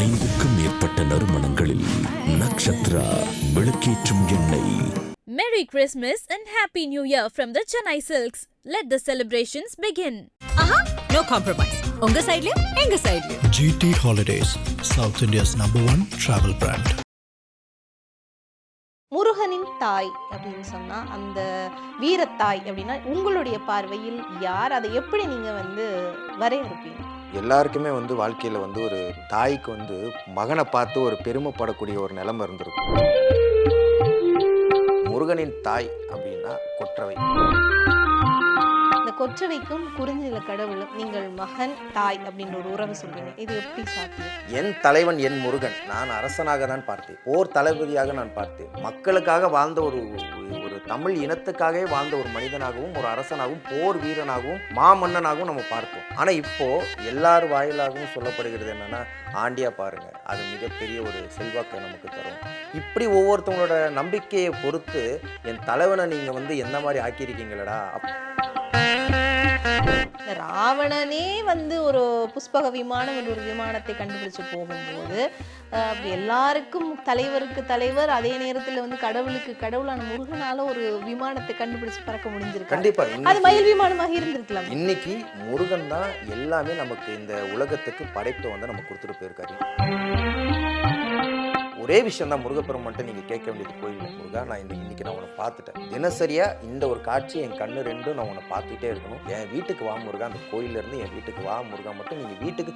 ஐந்துக்கும் மேற்பட்ட நறுமணங்களில் நக்ஷத்ரா விளக்கேற்றும் எண்ணெய் Merry Christmas and Happy New Year from the Chennai Silks. Let the celebrations begin. ஆஹா நோ காம்ப்ரமைஸ் உங்க சைடுலயும் எங்க சைடுலயும் GT Holidays, South India's number one travel brand. முருகனின் தாய் அப்படின்னு சொன்னா அந்த வீரத்தாய் அப்படின்னா உங்களுடைய பார்வையில் யார் அதை எப்படி நீங்க வந்து வரையறுப்பீங்க எல்லாருக்குமே வந்து வாழ்க்கையில் வந்து ஒரு தாய்க்கு வந்து மகனை பார்த்து ஒரு பெருமைப்படக்கூடிய ஒரு நிலைமை இருந்திருக்கும். முருகனின் தாய் அப்படின்னா கொற்றவை. இந்த கொற்றவைக்கும் குறிஞ்சில கடவுளும் நீங்கள் மகன் தாய் அப்படின்ற ஒரு உறவு சொல்றீங்க. இது எப்படி சாத்தியம்? என் தலைவன் என் முருகன். நான் அரசனாக தான் பார்த்தேன். போர் தளபதியாக நான் பார்த்தேன். மக்களுக்காக வாழ்ந்த ஒரு ஒரு தமிழ் இனத்துக்காகவே வாழ்ந்த ஒரு மனிதனாகவும் ஒரு அரசனாகவும் போர் வீரனாகவும் மாமன்னனாகவும் நம்ம பார்ப்போம். ஆனால் இப்போ எல்லார் வாயிலாகவும் சொல்லப்படுகிறது என்னன்னா ஆண்டியா பாருங்க. அது மிகப்பெரிய ஒரு செல்வாக்கை நமக்கு தரும். இப்படி ஒவ்வொருத்தவங்களோட நம்பிக்கையை பொறுத்து என் தலைவனை நீங்கள் வந்து எந்த மாதிரி ஆக்கியிருக்கீங்களடா? அப்- ராவணனே வந்து ஒரு புஷ்பக விமானம் என்ற ஒரு விமானத்தை கண்டுபிடிச்சு போகும்போது எல்லாருக்கும் தலைவருக்கு தலைவர் அதே நேரத்துல வந்து கடவுளுக்கு கடவுளான முருகனால ஒரு விமானத்தை கண்டுபிடிச்சு பறக்க முடிஞ்சிருக்கு கண்டிப்பா. அது மயில் விமானமாக இருந்திருக்கலாம். இன்னைக்கு முருகன் தான் எல்லாமே நமக்கு இந்த உலகத்துக்கு படைப்பை வந்து நம்ம கொடுத்துட்டு போயிருக்காரு. ஒரே விஷயம் தான் முருகப்பெருமான்ட்ட நீங்க கேட்க வேண்டியது கோயில் முருகா நான் இந்த இன்னைக்கு நான் உன்னை பார்த்துட்டேன். தினசரியா இந்த ஒரு காட்சி என் கண்ணு ரெண்டும் நான் உன்னை பார்த்துட்டே இருக்கணும். என் வீட்டுக்கு வா முருகா அந்த கோயில்ல இருந்து என் வீட்டுக்கு வா முருகா மட்டும் நீங்க வீட்டுக்கு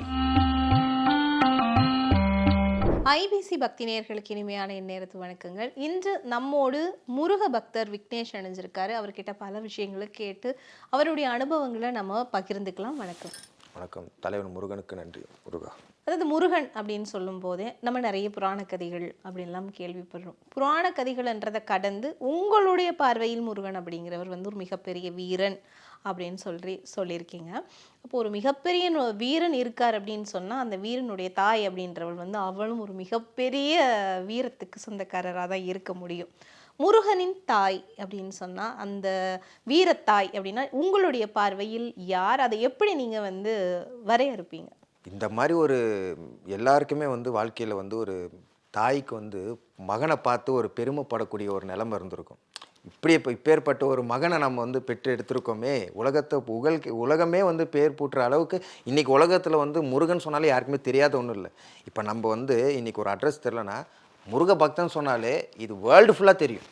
ஐபிசி பக்தி நேயர்களுக்கு இனிமையான இந்நேரத்து வணக்கங்கள். இன்று நம்மோடு முருக பக்தர் விக்னேஷ் அணிஞ்சிருக்காரு. அவர்கிட்ட பல விஷயங்களை கேட்டு அவருடைய அனுபவங்களை நம்ம பகிர்ந்துக்கலாம். வணக்கம். வணக்கம். தலைவன் முருகனுக்கு நன்றி முருகா. அதாவது முருகன் அப்படின்னு சொல்லும் போதே நம்ம நிறைய புராண கதைகள் அப்படின்லாம் கேள்விப்படுறோம். புராண கதைகள்ன்றதை கடந்து உங்களுடைய பார்வையில் முருகன் அப்படிங்கிறவர் வந்து ஒரு மிகப்பெரிய வீரன் அப்படின்னு சொல்லி சொல்லியிருக்கீங்க. அப்போ ஒரு மிகப்பெரிய வீரன் இருக்கார் அப்படின்னு சொன்னால் அந்த வீரனுடைய தாய் அப்படின்றவள் வந்து அவளும் ஒரு மிகப்பெரிய வீரத்துக்கு சொந்தக்காரராக தான் இருக்க முடியும். முருகனின் தாய் அப்படின்னு சொன்னால் அந்த வீரத்தாய் அப்படின்னா உங்களுடைய பார்வையில் யார்? அதை எப்படி நீங்கள் வந்து வரையறுப்பீங்க? இந்த மாதிரி ஒரு எல்லாருக்குமே வந்து வாழ்க்கையில் வந்து ஒரு தாய்க்கு வந்து மகனை பார்த்து ஒரு பெருமைப்படக்கூடிய ஒரு நிலைமை இருந்திருக்கும். இப்படி இப்போ இப்பேற்பட்ட ஒரு மகனை நம்ம வந்து பெற்று எடுத்திருக்கோமே உலகத்தை புகழ் உலகமே வந்து பேர் பூட்டுற அளவுக்கு இன்றைக்கி உலகத்தில் வந்து முருகன் சொன்னாலே யாருக்குமே தெரியாத ஒன்றும் இல்லை. இப்போ நம்ம வந்து இன்றைக்கி ஒரு அட்ரஸ் தெரிலனா முருக பக்தன் சொன்னாலே இது வேர்ல்டு ஃபுல்லாக தெரியும்.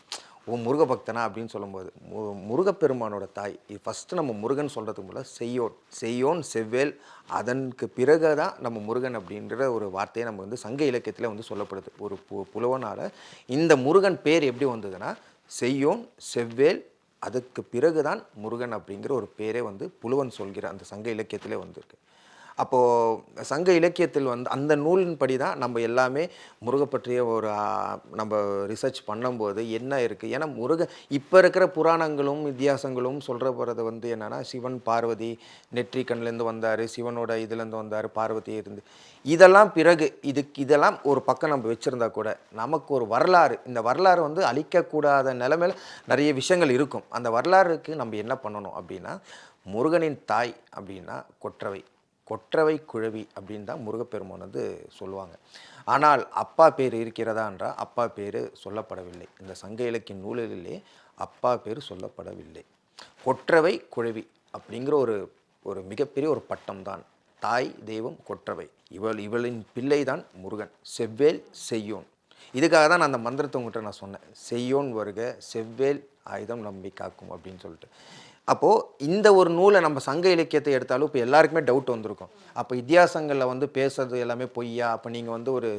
உன் முருக பக்தனா அப்படின்னு சொல்லும்போது மு முருகப்பெருமானோட தாய் இது ஃபஸ்ட்டு நம்ம முருகன் சொல்கிறதுக்கு முதல்ல செய்யோன் செய்யோன் செவ்வேல் அதற்கு பிறகு தான் நம்ம முருகன் அப்படின்ற ஒரு வார்த்தையை நம்ம வந்து சங்க இலக்கியத்தில் வந்து சொல்லப்படுது. ஒரு பு புலவனால் இந்த முருகன் பேர் எப்படி வந்ததுன்னா செய்யோன் செவ்வேல் அதுக்கு பிறகு தான் முருகன் அப்படிங்கிற ஒரு பேரே வந்து புலவன் சொல்கிற அந்த சங்க இலக்கியத்திலே வந்திருக்கு. அப்போது சங்க இலக்கியத்தில் வந்து அந்த நூலின் படி தான் நம்ம எல்லாமே முருகை பற்றிய ஒரு நம்ம ரிசர்ச் பண்ணும்போது என்ன இருக்குது ஏன்னா முருக இப்போ இருக்கிற புராணங்களும் வித்தியாசங்களும் சொல்கிற போகிறது வந்து என்னென்னா சிவன் பார்வதி நெற்றி கண்லேருந்து வந்தார் சிவனோட இதுலேருந்து வந்தார் பார்வதி இருந்து. இதெல்லாம் பிறகு இதுக்கு இதெல்லாம் ஒரு பக்கம் நம்ம வச்சுருந்தா கூட நமக்கு ஒரு வரலாறு இந்த வரலாறு வந்து அழிக்கக்கூடாத நிலைமையில் நிறைய விஷயங்கள் இருக்கும். அந்த வரலாறுக்கு நம்ம என்ன பண்ணணும் அப்படின்னா முருகனின் தாய் அப்படின்னா கொற்றவை. கொற்றவை குழவி அப்படின்னு தான் முருகப்பெருமான் வந்து சொல்லுவாங்க. ஆனால் அப்பா பேர் இருக்கிறதா என்றால் அப்பா பேர் சொல்லப்படவில்லை. இந்த சங்க இலக்கிய நூலிலே அப்பா பேர் சொல்லப்படவில்லை. கொற்றவை குழவி அப்படிங்கிற ஒரு ஒரு மிகப்பெரிய ஒரு பட்டம் தான். தாய் தெய்வம் கொற்றவை. இவள் இவளின் பிள்ளை தான் முருகன். செவ்வேல் செய்யோன். இதுக்காக தான் நான் அந்த மந்திரத்தை உங்கள்கிட்ட நான் சொன்னேன். செய்யோன் வருக செவ்வேல் ஆயுதம் நம்பி காக்கும் அப்படின்னு சொல்லிட்டு. அப்போது இந்த ஒரு நூலை நம்ம சங்க இலக்கியத்தை எடுத்தாலும் இப்போ எல்லாருக்குமே டவுட் வந்திருக்கும். அப்போ இத்தியாசங்களில் வந்து பேசுறது எல்லாமே பொய்யா? அப்போ நீங்கள் வந்து ஒரு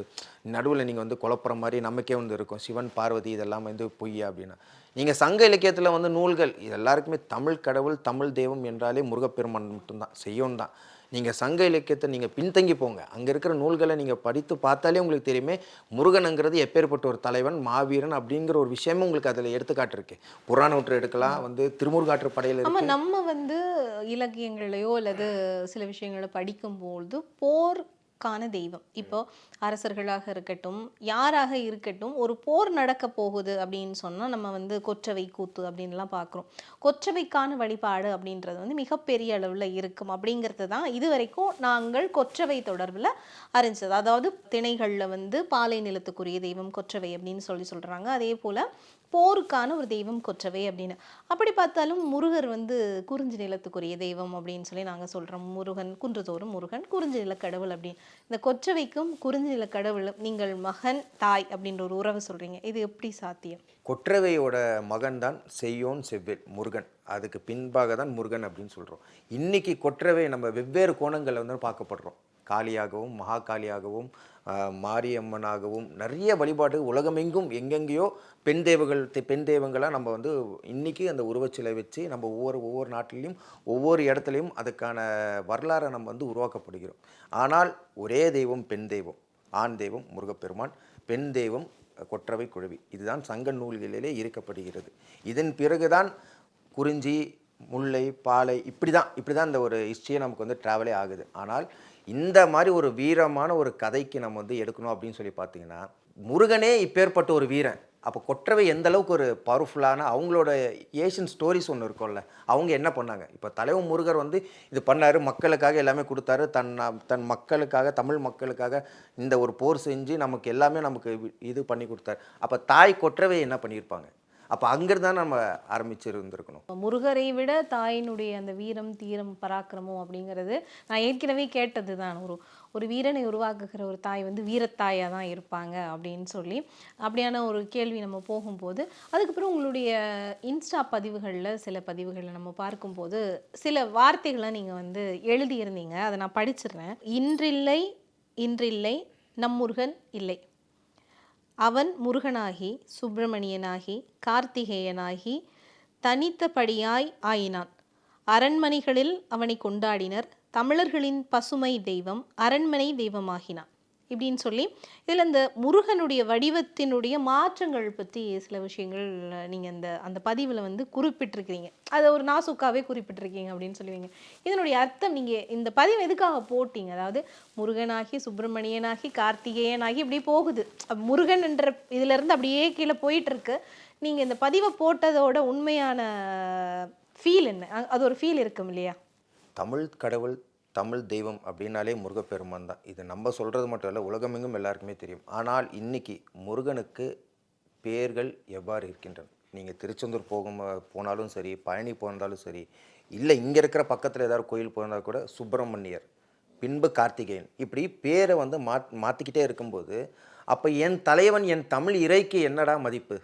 நடுவில் நீங்கள் வந்து குழப்புற மாதிரி நமக்கே வந்து இருக்கும். சிவன் பார்வதி இதெல்லாம் வந்து பொய்யா அப்படின்னா. நீங்கள் சங்க இலக்கியத்தில் வந்து நூல்கள் இது எல்லாருக்குமே தமிழ் கடவுள் தமிழ் தெய்வம் என்றாலே முருகப்பெருமான் மட்டும்தான். செய்யும் தான் நீங்கள் சங்க இலக்கியத்தை நீங்கள் பின்தங்கி போங்க. அங்கே இருக்கிற நூல்களை நீங்கள் படித்து பார்த்தாலே உங்களுக்கு தெரியுமே முருகனுங்கிறது எப்பேற்பட்ட ஒரு தலைவன் மாவீரன் அப்படிங்கிற ஒரு விஷயமும் உங்களுக்கு அதில் எடுத்துக்காட்டிருக்கு புறாணூற்று எடுக்கலாம் வந்து திருமுருகாற்று படையில் இருக்கு. நம்ம வந்து இலக்கியங்களையோ அல்லது சில விஷயங்களை படிக்கும்பொழுது போர் கான தெய்வம். இப்போ அரசர்களாக இருக்கட்டும் யாராக இருக்கட்டும் ஒரு போர் நடக்க போகுது அப்படின்னு சொன்னா நம்ம வந்து கொற்றவை கூத்து அப்படின்லாம் பார்க்குறோம். கொற்றவைக்கான வழிபாடு அப்படின்றது வந்து மிகப்பெரிய அளவில் இருக்கும். அப்படிங்கிறது தான் இதுவரைக்கும் நாங்கள் கொற்றவை தொடர்பில் அறிஞ்சது. அதாவது திணைகளில் வந்து பாலை நிலத்துக்குரிய தெய்வம் கொற்றவை அப்படின்னு சொல்லி சொல்றாங்க. அதே போல போருக்கான ஒரு தெய்வம் கொற்றவை அப்படின்னு. அப்படி பார்த்தாலும் முருகர் வந்து குறிஞ்சி நிலத்துக்குரிய தெய்வம் அப்படின்னு சொல்லி நாங்கள் சொல்கிறோம் முருகன் குன்றுதோறும் முருகன் குறிஞ்சி நிலக்கடவுள் அப்படின்னு. இந்த கொற்றவைக்கும் குறிஞ்சி நிலக்கடவுளும் நீங்கள் மகன் தாய் அப்படின்ற ஒரு உறவு சொல்கிறீங்க இது எப்படி சாத்தியம்? கொற்றவையோட மகன் தான் செய்யோன் செவ்வேல் முருகன். அதுக்கு பின்பாக தான் முருகன் அப்படின்னு சொல்கிறோம் இன்றைக்கி கொற்றவை நம்ம வெவ்வேறு கோணங்களில் வந்து பார்க்கப்படுறோம். காளியாகவும் மகாகாளியாகவும் மாரியம்மனாகவும் நிறைய வழிபாடு உலகமெங்கும் எங்கெங்கேயோ பெண் தெய்வங்கள் தெ- பெண் தெய்வங்களாக நம்ம வந்து இன்னைக்கு அந்த உருவச்சிலை வச்சு நம்ம ஒவ்வொரு ஒவ்வொரு நாட்டிலையும் ஒவ்வொரு இடத்துலையும் அதுக்கான வரலாறை நம்ம வந்து உருவாக்கப்படுகிறோம். ஆனால் ஒரே தெய்வம் பெண் தெய்வம் ஆண் தெய்வம் முருகப்பெருமான் பெண் தெய்வம் கொற்றவை குழவி. இதுதான் சங்க நூல்களிலே இருக்கப்படுகிறது. இதன் பிறகுதான் குறிஞ்சி முல்லை பாலை இப்படி தான் இப்படி தான் இந்த ஒரு ஹிஸ்ட்ரியை நமக்கு வந்து ட்ராவலே ஆகுது. ஆனால் இந்த மாதிரி ஒரு வீரமான ஒரு கதைக்கு நம்ம வந்து எடுக்கணும் அப்படின்னு சொல்லி பார்த்தீங்கன்னா முருகனே இப்பேற்பட்ட ஒரு வீரன். அப்போ கொற்றவை எந்த அளவுக்கு ஒரு பவர்ஃபுல்லான அவங்களோட ஏஷியன் ஸ்டோரிஸ் ஒன்று இருக்கும்ல அவங்க என்ன பண்ணாங்க? இப்போ தலைவன் முருகர் வந்து இது பண்ணார் மக்களுக்காக எல்லாமே கொடுத்தாரு தன் தன் மக்களுக்காக தமிழ் மக்களுக்காக இந்த ஒரு போர் செஞ்சு நமக்கு எல்லாமே நமக்கு இது பண்ணி கொடுத்தாரு. அப்போ தாய் கொற்றவை என்ன பண்ணியிருப்பாங்க? அப்போ அங்கிருந்து தான் நம்ம ஆரம்பிச்சிருந்திருக்கணும். முருகரை விட தாயினுடைய அந்த வீரம் தீரம் பராக்கிரமம் அப்படிங்கிறது நான் ஏற்கனவே கேட்டது தான் ஒரு ஒரு வீரனை உருவாக்குகிற ஒரு தாய் வந்து வீரத்தாயாக தான் இருப்பாங்க அப்படின்னு சொல்லி அப்படியான ஒரு கேள்வி நம்ம போகும்போது அதுக்கப்புறம் உங்களுடைய இன்ஸ்டா பதிவுகளில் சில பதிவுகளை நம்ம பார்க்கும்போது சில வார்த்தைகளை நீங்கள் வந்து எழுதியிருந்தீங்க. அதை நான் படிச்சிடுறேன். இன்றில்லை இன்றில்லை நம் முருகன் இல்லை. அவன் முருகனாகி சுப்பிரமணியனாகி கார்த்திகேயனாகி தனித்தபடியாய் ஆயினான். அரண்மனைகளில் அவனை கொண்டாடினர். தமிழர்களின் பசுமை தெய்வம் அரண்மனை தெய்வமாகினான். இப்படின்னு சொல்லி இதில் இந்த முருகனுடைய வடிவத்தினுடைய மாற்றங்கள் பற்றி சில விஷயங்கள் நீங்கள் அந்த அந்த பதிவில் வந்து குறிப்பிட்டிருக்கிறீங்க. அதை ஒரு நாசுக்காவே குறிப்பிட்டிருக்கீங்க அப்படின்னு சொல்லுவீங்க. இதனுடைய அர்த்தம் நீங்கள் இந்த பதிவு எதுக்காக போட்டீங்க? அதாவது முருகனாகி சுப்பிரமணியனாகி கார்த்திகேயனாகி இப்படி போகுது. முருகன் என்ற இதிலிருந்து அப்படியே கீழே போயிட்டுருக்கு. நீங்கள் இந்த பதிவை போட்டதோட உண்மையான ஃபீல் என்ன? அது ஒரு ஃபீல் இருக்கும் இல்லையா? தமிழ் கடவுள் தமிழ் தெய்வம் அப்படின்னாலே முருகப்பெருமான் தான். இது நம்ம சொல்கிறது மட்டும் இல்லை உலகமெங்கும் எல்லாருக்குமே தெரியும். ஆனால் இன்னைக்கு முருகனுக்கு பேர்கள் எவ்வாறு இருக்கின்றன? நீங்கள் திருச்செந்தூர் போகும் போனாலும் சரி பழனி போனாலும் சரி இல்லை இங்கே இருக்கிற பக்கத்தில் ஏதாவது கோயில் போனால் கூட சுப்பிரமணியர் பின்பு கார்த்திகேயன் இப்படி பேரை வந்து மாத் மாற்றிக்கிட்டே இருக்கும்போது அப்போ என் தலைவன் என் தமிழ் இறைக்கு என்னடா மதிப்பு?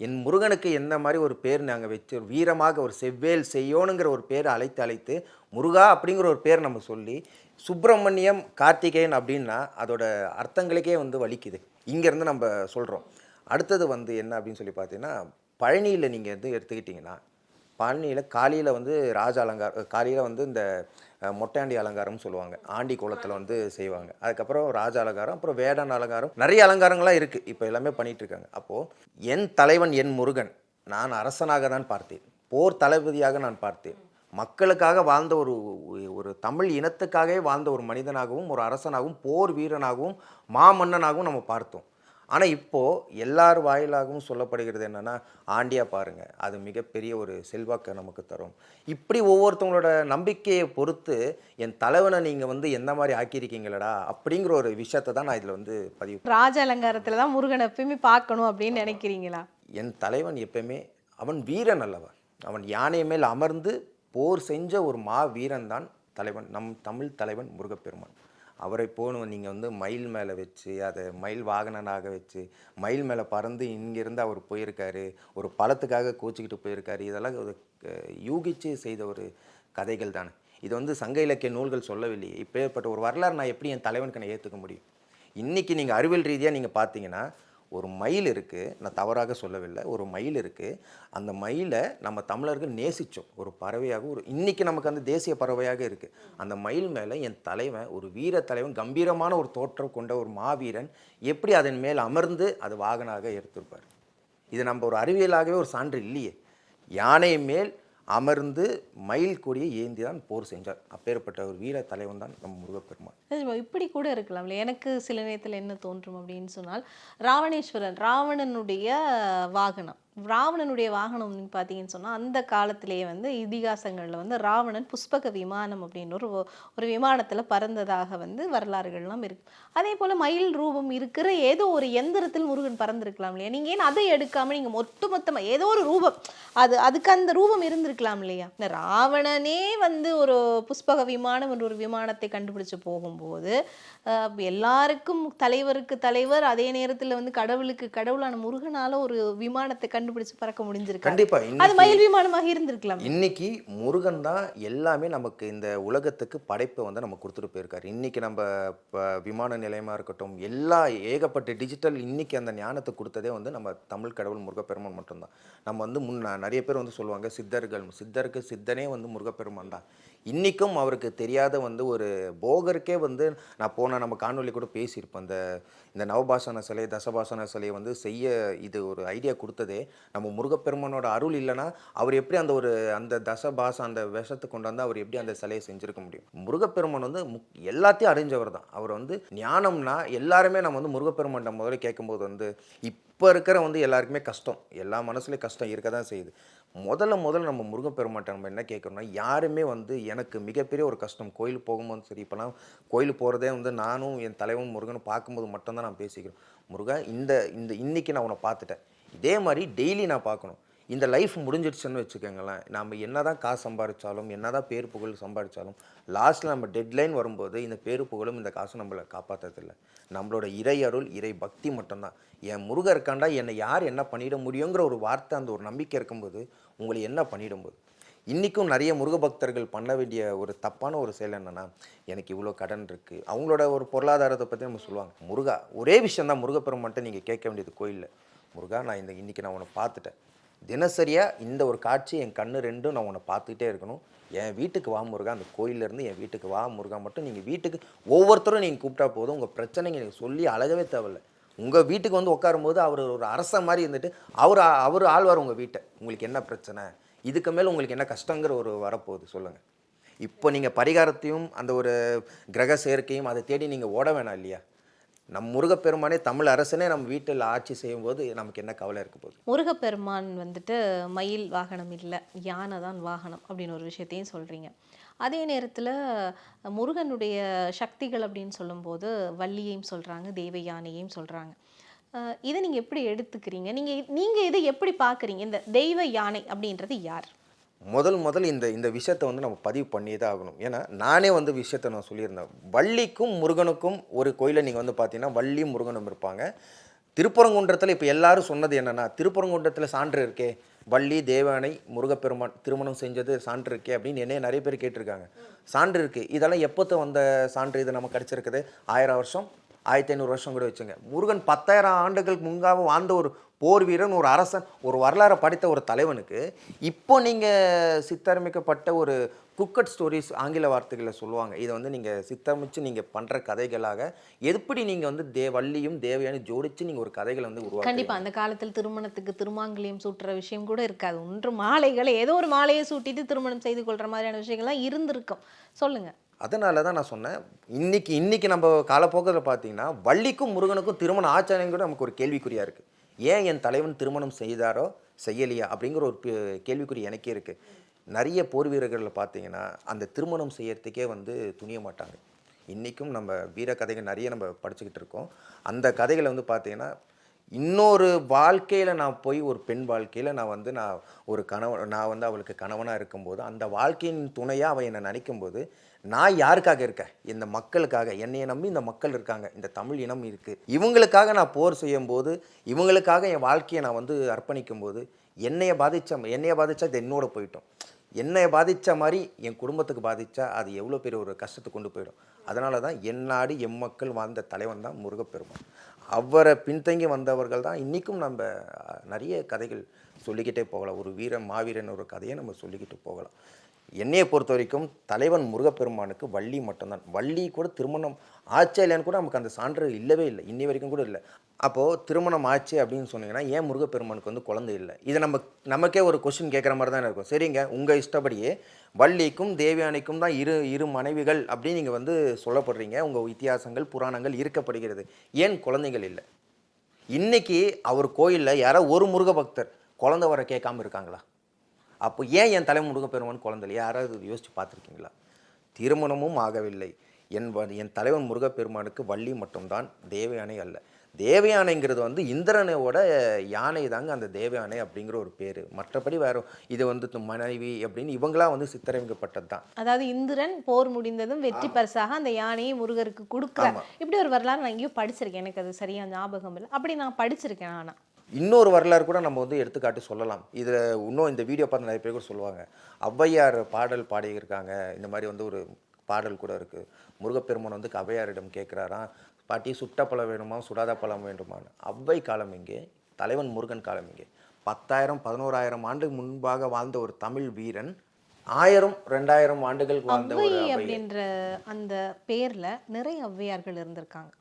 என் முருகனுக்கு எந்த மாதிரி ஒரு பேர் நாங்கள் வச்சு ஒரு வீரமாக ஒரு செவ்வேல் செய்யோனுங்கிற ஒரு பேர் அழைத்து அழைத்து முருகா அப்படிங்கிற ஒரு பேர் நம்ம சொல்லி சுப்பிரமணியம் கார்த்திகேயன் அப்படின்னா அதோட அர்த்தங்களுக்கே வந்து வலிக்குது. இங்கேருந்து நம்ம சொல்கிறோம் அடுத்தது வந்து என்ன அப்படின்னு சொல்லி பார்த்தீங்கன்னா பழனியில் நீங்கள் வந்து எடுத்துக்கிட்டிங்கன்னா பழனியில் காலையில் வந்து ராஜ அலங்காரம் காலையில் வந்து இந்த மொட்டாண்டி மொட்டையாண்டி அலங்காரம்னு சொல்லுவாங்க. ஆண்டி குளத்தில் வந்து செய்வாங்க. அதுக்கப்புறம் ராஜ அலங்காரம் அப்புறம் வேடன் அலங்காரம் நிறைய அலங்காரங்களாக இருக்குது இப்போ எல்லாமே பண்ணிகிட்ருக்காங்க அப்போது என் தலைவன் என் முருகன் நான் அரசனாக தான் பார்த்தேன். போர் தளபதியாக நான் பார்த்தேன். மக்களுக்காக வாழ்ந்த ஒரு ஒரு தமிழ் இனத்துக்காகவே வாழ்ந்த ஒரு மனிதனாகவும் ஒரு அரசனாகவும் போர் வீரனாகவும் மாமன்னனாகவும் நம்ம பார்த்தோம். ஆனால் இப்போது எல்லார் வாயிலாகவும் சொல்லப்படுகிறது என்னென்னா ஆண்டியா பாருங்க. அது மிகப்பெரிய ஒரு செல்வாக்கை நமக்கு தரும். இப்படி ஒவ்வொருத்தவங்களோட நம்பிக்கையை பொறுத்து என் தலைவனை நீங்கள் வந்து எந்த மாதிரி ஆக்கியிருக்கீங்களடா? அப்படிங்கிற ஒரு விஷயத்தை தான் நான் இதில் வந்து பதிவு ராஜ அலங்காரத்தில் தான் முருகனை எப்பயுமே பார்க்கணும் அப்படின்னு நினைக்கிறீங்களா? என் தலைவன் எப்பயுமே அவன் வீரன் அல்லவன் அவன் யானை மேல் அமர்ந்து போர் செஞ்ச ஒரு மா வீரன் தான் தலைவன். நம் தமிழ் தலைவன் முருகப்பெருமான். அவரை போகணும் நீங்கள் வந்து மயில் மேலே வச்சு அதை மயில் வாகனனாக வச்சு மயில் மேலே பறந்து இங்கேருந்து அவர் போயிருக்காரு ஒரு பழத்துக்காக கோச்சிக்கிட்டு போயிருக்காரு. இதெல்லாம் ஒரு யூகிச்சு செய்த ஒரு கதைகள் தானே. இது வந்து சங்க இலக்கிய நூல்கள் சொல்லவில்லையே. இப்பேற்பட்ட ஒரு வரலாறு நான் எப்படி என் தலைவனுக்கு நான் ஏற்றுக்க முடியும்? இன்றைக்கி நீங்கள் அறிவியல் ரீதியாக நீங்கள் பார்த்தீங்கன்னா ஒரு மயில் இருக்குது நான் தவறாக சொல்லவில்லை. ஒரு மயில் இருக்குது அந்த மயிலை நம்ம தமிழர்கள் நேசித்தோம் ஒரு பறவையாக ஒரு இன்றைக்கி நமக்கு அந்த தேசிய பறவையாக இருக்குது அந்த மயில் மேலே என் தலைவன் ஒரு வீர தலைவன் கம்பீரமான ஒரு தோற்றம் கொண்ட ஒரு மாவீரன் எப்படி அதன் மேல் அமர்ந்து அது வாகனாக எடுத்திருப்பார்? இது நம்ம ஒரு அறிவியலாகவே ஒரு சான்று இல்லையே. யானை மேல் அமர்ந்து மயில் கொடியை ஏந்தி தான் போர் செஞ்சார். அப்பேற்பட்ட ஒரு வீர தலைவன் தான் நம்ம முருகப்பெருமான். இப்படி கூட இருக்கலாம்ல எனக்கு சில நேரத்தில் என்ன தோன்றும் அப்படின்னு சொன்னால் ராவணேஸ்வரன் ராவணனுடைய வாகனம். ராவணனுடைய வாகனம் பார்த்தீங்கன்னு சொன்னால் அந்த காலத்திலேயே வந்து இதிகாசங்களில் வந்து ராவணன் புஷ்பக விமானம் அப்படின்னு ஒரு ஒரு விமானத்தில் பறந்ததாக வந்து வரலாறுகள்லாம் இருக்குது அதே போல் மயில் ரூபம் இருக்கிற ஏதோ ஒரு எந்திரத்தில் முருகன் பறந்துருக்கலாம் இல்லையா? நீங்கள் ஏன் அதை எடுக்காமல் நீங்கள் ஒட்டுமொத்தமாக ஏதோ ஒரு ரூபம் அது அதுக்கு அந்த ரூபம் இருந்திருக்கலாம் இல்லையா? இந்த ராவணனே வந்து ஒரு புஷ்பக விமானம் என்ற ஒரு விமானத்தை கண்டுபிடிச்சு போகும்போது எல்லாருக்கும் தலைவருக்கு தலைவர் அதே நேரத்தில் வந்து கடவுளுக்கு கடவுளான முருகனால ஒரு விமானத்தை கண்டு கண்டுபிடிச்சு பறக்க முடிஞ்சிருக்கு கண்டிப்பா. அது மயில் விமானமாக இருந்திருக்கலாம். இன்னைக்கு முருகன் தான் எல்லாமே நமக்கு இந்த உலகத்துக்கு படைப்பை வந்து நம்ம கொடுத்துட்டு போயிருக்காரு. இன்னைக்கு நம்ம விமான நிலையமாக இருக்கட்டும் எல்லா ஏகப்பட்ட டிஜிட்டல் இன்னைக்கு அந்த ஞானத்தை கொடுத்ததே வந்து நம்ம தமிழ் கடவுள் முருகப்பெருமான் மட்டும்தான். நம்ம வந்து முன் நிறைய பேர் வந்து சொல்லுவாங்க சித்தர்கள் சித்தருக்கு சித்தனே வந்து முருகப்பெருமான் தான். இன்றைக்கும் அவருக்கு தெரியாத வந்து ஒரு போகருக்கே வந்து நான் போன நம்ம காணொலி கூட பேசியிருப்போம். இந்த இந்த நவபாசன சிலை தசபாசன சிலையை வந்து செய்ய இது ஒரு ஐடியா கொடுத்ததே நம்ம முருகப்பெருமானோட அருள் இல்லைன்னா அவர் எப்படி அந்த ஒரு அந்த தசபாசம் அந்த விஷத்தை கொண்டு வந்து அவர் எப்படி அந்த சிலையை செஞ்சுருக்க முடியும்? முருகப்பெருமான் வந்து முக் எல்லாத்தையும் அறிஞ்சவர் தான். அவர் வந்து ஞானம்னா எல்லாருமே நம்ம வந்து முருகப்பெருமான் முதல்ல கேட்கும்போது வந்து இப்போ இருக்கிற வந்து எல்லாருக்குமே கஷ்டம். எல்லா மனசுலேயும் கஷ்டம் இருக்க தான் செய்யுது. முதல்ல முதல்ல நம்ம முருகப்பெருமாட்டை நம்ம என்ன கேட்குறோம்னா யாருமே வந்து எனக்கு மிகப்பெரிய ஒரு கஷ்டம். கோயில் போகும்போது சரி இப்போலாம் கோயில் போகிறதே வந்து நானும் என் தலைவன் முருகனும் பார்க்கும்போது மட்டும்தான் நான் பேசிக்கிறேன் முருகா இந்த இந்த இன்றைக்கி நான் உன்னை பார்த்துட்டேன். இதே மாதிரி டெய்லி நான் பார்க்கணும். இந்த லைஃப் முடிஞ்சிடுச்சுன்னு வச்சுக்கோங்களேன். நம்ம என்ன தான் காசு சம்பாதிச்சாலும் என்ன தான் பேர் புகழ் சம்பாதிச்சாலும் லாஸ்ட்டில் நம்ம டெட்லைன் வரும்போது இந்த பேரு புகழும் இந்த காசும் நம்மளை காப்பாற்றுறதில்ல நம்மளோட இறை அருள் இறை பக்தி மட்டும்தான். என் முருகன் இருக்காண்டா என்னை யார் என்ன பண்ணிட முடியுங்கிற ஒரு வார்த்தை அந்த ஒரு நம்பிக்கை இருக்கும்போது உங்களை என்ன பண்ணிடும்போது? இன்றைக்கும் நிறைய முருக பக்தர்கள் பண்ண வேண்டிய ஒரு தப்பான ஒரு செயல் என்னென்னா எனக்கு இவ்வளோ கடன் இருக்குது அவங்களோட ஒரு பொருளாதாரத்தை பற்றி நம்ம சொல்லுவாங்க. முருகா ஒரே விஷயம் தான் முருகப்பெருமான்ட்ட நீங்கள் கேட்க வேண்டியது கோயிலில். முருகா நான் இந்த இன்றைக்கி நான் உன்னை பார்த்துட்டேன். தினசரியாக இந்த ஒரு காட்சி என் கண்ணு ரெண்டும் நான் உன்னை பார்த்துக்கிட்டே இருக்கணும். என் வீட்டுக்கு வா முருகா. அந்த கோயிலேருந்து என் வீட்டுக்கு வா முருகா. மட்டும் நீங்கள் வீட்டுக்கு ஒவ்வொருத்தரும் நீங்கள் கூப்பிட்டா போதும். உங்கள் பிரச்சனைங்க எனக்கு சொல்லி அழகவே தேவையில்ல. உங்கள் வீட்டுக்கு வந்து உட்காரும்போது அவர் ஒரு அரசன் மாதிரி இருந்துட்டு அவர் அவர் ஆழ்வார் உங்கள் வீட்டை. உங்களுக்கு என்ன பிரச்சனை? இதுக்கு மேலே உங்களுக்கு என்ன கஷ்டங்கிற ஒரு வரப்போகுது. சொல்லுங்கள் இப்போ நீங்கள் பரிகாரத்தையும் அந்த ஒரு கிரக சேர்க்கையும் அதை தேடி நீங்கள் ஓட வேணாம் இல்லையா? நம் முருகப்பெருமானே தமிழ் அரசனே நம்ம வீட்டில் ஆட்சி செய்யும்போது நமக்கு என்ன கவலை இருக்க போகுது? முருகப்பெருமான் வந்துட்டு மயில் வாகனம் இல்லை யானை தான் வாகனம் அப்படின்னு ஒரு விஷயத்தையும் சொல்கிறீங்க அதே நேரத்தில் முருகனுடைய சக்திகள் அப்படின்னு சொல்லும்போது வள்ளியையும் சொல்கிறாங்க தேவ யானையையும் சொல்கிறாங்க இதை நீங்கள் எப்படி எடுத்துக்கிறீங்க? நீங்கள் நீங்கள் இதை எப்படி பார்க்குறீங்க? இந்த தெய்வ யானை அப்படின்றது யார்? முதல் முதல் இந்த இந்த விஷயத்தை வந்து நம்ம பதிவு பண்ணியே தான் ஆகணும். ஏன்னா நானே வந்து விஷயத்தை நான் சொல்லியிருந்தேன். வள்ளிக்கும் முருகனுக்கும் ஒரு கோயிலை நீங்கள் வந்து பார்த்தீங்கன்னா வள்ளியும் முருகனும் இருப்பாங்க. திருப்பரங்குன்றத்தில் இப்போ எல்லாரும் சொன்னது என்னென்னா திருப்பரங்குன்றத்தில் சான்று இருக்கே. வள்ளி தேவானை முருகப்பெருமான் திருமணம் செஞ்சது சான்று இருக்கே அப்படின்னு என்னைய நிறைய பேர் கேட்டிருக்காங்க. சான்று இருக்குது இதெல்லாம் எப்போத்த வந்த சான்று இது நம்ம கிடச்சிருக்குது? ஆயிரம் வருஷம் ஆயிரத்தி ஐநூறு வருஷம் கூட வச்சுங்க. முருகன் பத்தாயிரம் ஆண்டுகளுக்கு முன்பாக வாழ்ந்த ஒரு போர் வீரன் ஒரு அரசன் ஒரு வரலாறை படித்த ஒரு தலைவனுக்கு இப்போ நீங்கள் சித்தரமிக்கப்பட்ட ஒரு குக்கட் ஸ்டோரிஸ் ஆங்கில வார்த்தைகளில் சொல்லுவாங்க. இதை வந்து நீங்கள் சித்தமிச்சு நீங்கள் பண்ணுற கதைகளாக எப்படி நீங்கள் வந்து தே வள்ளியும் தேவையான ஜோடிச்சு நீங்கள் ஒரு கதைகளை வந்து உருவாக்க கண்டிப்பா. அந்த காலத்தில் திருமணத்துக்கு திருமாங்கல்யம் சூட்டுற விஷயம் கூட இருக்காது. ஒன்று மாலைகளை ஏதோ ஒரு மாலையை சூட்டிட்டு திருமணம் செய்து கொள்ற மாதிரியான விஷயங்கள்லாம் இருந்திருக்கும். சொல்லுங்க. அதனால தான் நான் சொன்னேன். இன்னைக்கு இன்னைக்கு நம்ம காலப்போக்கில் பார்த்தீங்கன்னா வள்ளிக்கும் முருகனுக்கும் திருமணம் ஆச்சாரியம் கூட நமக்கு ஒரு கேள்விக்குறியாக இருக்குது ஏன் என் தலைவன் திருமணம் செய்தாரோ செய்யலையா அப்படிங்கிற ஒரு பே- கேள்விக்குறி எனக்கே இருக்குது நிறைய போர் வீரர்களில் பார்த்தீங்கன்னா அந்த திருமணம் செய்யறதுக்கே வந்து துணிய மாட்டாங்க. இன்றைக்கும் நம்ம வீர கதைகள் நிறைய நம்ம படிச்சுக்கிட்டு இருக்கோம். அந்த கதைகளை வந்து பார்த்தீங்கன்னா இன்னொரு வாழ்க்கையில் நான் போய் ஒரு பெண் வாழ்க்கையில் நான் வந்து நான் ஒரு கணவன் நான் வந்து அவளுக்கு கணவனாக இருக்கும்போது அந்த வாழ்க்கையின் துணையாக அவள் என்னை நினைக்கும்போது நான் யாருக்காக இருக்கேன்? இந்த மக்களுக்காக. என்னையை நம்பி இந்த மக்கள் இருக்காங்க. இந்த தமிழ் இனம் இருக்குது இவங்களுக்காக நான் போர் செய்யும்போது இவங்களுக்காக என் வாழ்க்கையை நான் வந்து அர்ப்பணிக்கும் போது என்னைய பாதித்த என்னைய பாதித்தா இது என்னோட போயிட்டோம். என்னை பாதித்த மாதிரி என் குடும்பத்துக்கு பாதித்தா அது எவ்வளோ பெரிய ஒரு கஷ்டத்தை கொண்டு போயிடும். அதனால தான் என் நாடு எம் மக்கள் வாழ்ந்த தலைவன் தான் முருகப்பெருமான். அவரை பின்தங்கி வந்தவர்கள் தான் இன்றைக்கும் நம்ம நிறைய கதைகள் சொல்லிக்கிட்டே போகலாம். ஒரு வீரன் மாவீரன் ஒரு கதையை நம்ம சொல்லிக்கிட்டு போகலாம். என்னையை பொறுத்த வரைக்கும் தலைவன் முருகப்பெருமானுக்கு வள்ளி மட்டும்தான். வள்ளி கூட திருமணம் ஆச்சா இல்லையான்னு கூட நமக்கு அந்த சான்று இல்லவே இல்லை. இன்னி வரைக்கும் கூட இல்லை. அப்போது திருமணம் ஆச்சு அப்படின்னு சொன்னீங்கன்னா ஏன் முருகப்பெருமானுக்கு வந்து குழந்தை இல்லை? இதை நம்ம நமக்கே ஒரு கொஷின் கேட்குற மாதிரி தான் இருக்கும். சரிங்க உங்கள் இஷ்டப்படியே வள்ளிக்கும் தேவயானைக்கும் தான் இரு இரு மனைவிகள் அப்படின்னு நீங்கள் வந்து சொல்லப்படுறீங்க. உங்கள் இத்தியாசங்கள் புராணங்கள் இருக்கப்படுகிறது. ஏன் குழந்தைகள் இல்லை? இன்றைக்கி அவர் கோயிலில் யாரோ ஒரு முருக பக்தர் குழந்தை வர கேட்காம இருக்காங்களா? அப்போ ஏன் என் தலைமை முருகப்பெருமான் குழந்தை இல்லை யாராவது யோசிச்சு பார்த்துருக்கீங்களா? திருமணமும் ஆகவில்லை. என் என் தலைவன் முருகப்பெருமானுக்கு வள்ளி மட்டும்தான் தேவயானை அல்ல. தேவயானைங்கிறது வந்து இந்திரனோட யானை தாங்க அந்த தேவயானை அப்படிங்கிற ஒரு பேர். மற்றபடி வேற இது வந்து மனைவி அப்படின்னு இவங்களாம் வந்து சித்தரமிக்கப்பட்டது தான் அதாவது இந்திரன் போர் முடிந்ததும் வெற்றி பரிசாக அந்த யானையை முருகருக்கு கொடுக்குறார். இப்படி ஒரு வரலாறு நான் எங்கேயோ படிச்சிருக்கேன். எனக்கு அது சரியா ஞாபகம் இல்லை. அப்படி நான் படிச்சிருக்கேன் ஆனா. இன்னொரு வரலாறு கூட நம்ம வந்து எடுத்துக்காட்டு சொல்லலாம். இதில் இன்னும் இந்த வீடியோ பார்த்து நிறைய பேர் கூட சொல்லுவாங்க. ஔவையார் பாடல் பாடியிருக்காங்க. இந்த மாதிரி வந்து ஒரு பாடல் கூட இருக்குது முருகப்பெருமான் வந்து ஔவையாரிடம் கேட்குறாராம் பாட்டி சுட்ட பழம் வேணுமா? சுடாத பழம் வேண்டுமான்னு. ஔவை காலம் எங்கே? தலைவன் முருகன் காலம் எங்கே? பத்தாயிரம் பதினோராயிரம் ஆண்டு முன்பாக வாழ்ந்த ஒரு தமிழ் வீரன் ஆயிரம் ரெண்டாயிரம் ஆண்டுகளுக்கு வாழ்ந்த ஒரு அப்படின்ற அந்த பேர்ல நிறைய ஔவையார்கள் இருந்திருக்காங்க.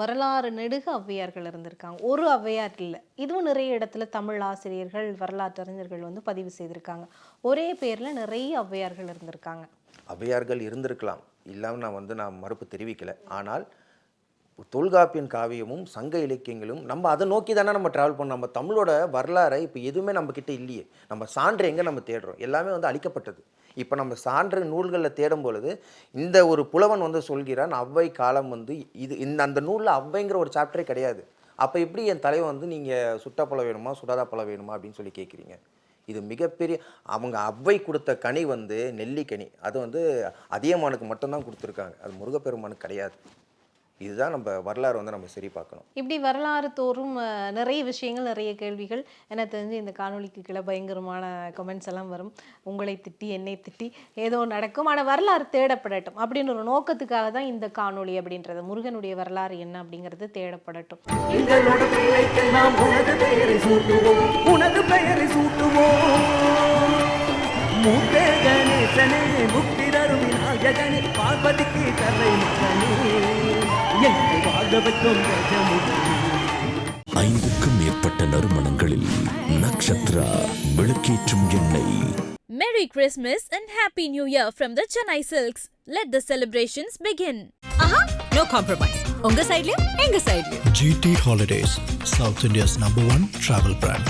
வரலாறு நெடுக ஔவையார்கள் இருந்திருக்காங்க. ஒரு ஔவையார் இல்லை. இதுவும் நிறைய இடத்துல தமிழ் ஆசிரியர்கள் வரலாற்று அறிஞர்கள் வந்து பதிவு செய்திருக்காங்க. ஒரே பேரில் நிறைய ஔவையார்கள் இருந்திருக்காங்க. ஔவையார்கள் இருந்திருக்கலாம். இல்லாமல் நான் வந்து நான் மறுப்பு தெரிவிக்கல. ஆனால் தொல்காப்பியன் காவியமும் சங்க இலக்கியங்களும் நம்ம அதை நோக்கி தானே நம்ம ட்ராவல் பண்ணோம். நம்ம தமிழோட வரலாறை இப்போ எதுவுமே நம்மக்கிட்ட இல்லையே. நம்ம சான்று எங்கே நம்ம தேடுறோம்? எல்லாமே வந்து அழிக்கப்பட்டது. இப்போ நம்ம சான்று நூல்களில் தேடும் பொழுது இந்த ஒரு புலவன் வந்து சொல்கிறான் அவ்வை காலம் வந்து இது இந்த அந்த நூலில் அவ்வைங்கிற ஒரு சாப்டரே கிடையாது. அப்போ எப்படி என் தலைவன் வந்து நீங்கள் சுட்டாப்பழம் வேணுமா சுடாதா பழம் வேணுமா? அப்படின்னு சொல்லி கேட்குறீங்க. இது மிகப்பெரிய அவங்க அவ்வை கொடுத்த கனி வந்து நெல்லிக்கனி. அது வந்து அதியமானுக்கு மட்டும்தான் கொடுத்துருக்காங்க. அது முருகப்பெருமானுக்கு கிடையாது. இதுதான் நம்ம வரலாறு வந்து நம்ம சரி பார்க்கணும். இப்படி வரலாறு தோறும் நிறைய விஷயங்கள் நிறைய கேள்விகள். எனக்கு தெரிஞ்சு இந்த காணொளிக்கு கீழே பயங்கரமான கமெண்ட்ஸ் எல்லாம் வரும். உங்களை திட்டி என்னை திட்டி ஏதோ நடக்கும். ஆனால் வரலாறு தேடப்படட்டும் அப்படின்னு ஒரு நோக்கத்துக்காக தான் இந்த காணொளி அப்படின்றது. முருகனுடைய வரலாறு என்ன அப்படிங்கிறது தேடப்படட்டும். பெயரை சூட்டுவோம். உனது பெயரை சூட்டுவோம். மூட்டே கணேசனே முக்தி தரும் விநாயகனே பார்வதிக்கு கரை மகனே எங்களை வாழ வைக்கும் ஐந்துக்கும் மேற்பட்ட நறுமணங்களில் நக்ஷத்ரா விளக்கேற்றும் எண்ணெய் Merry Christmas and Happy New Year from the Chennai Silks. Let the celebrations begin. ஆஹா நோ காம்ப்ரமைஸ் உங்க சைடுலயும் எங்க சைடுலயும் GT Holidays, South India's number one travel brand.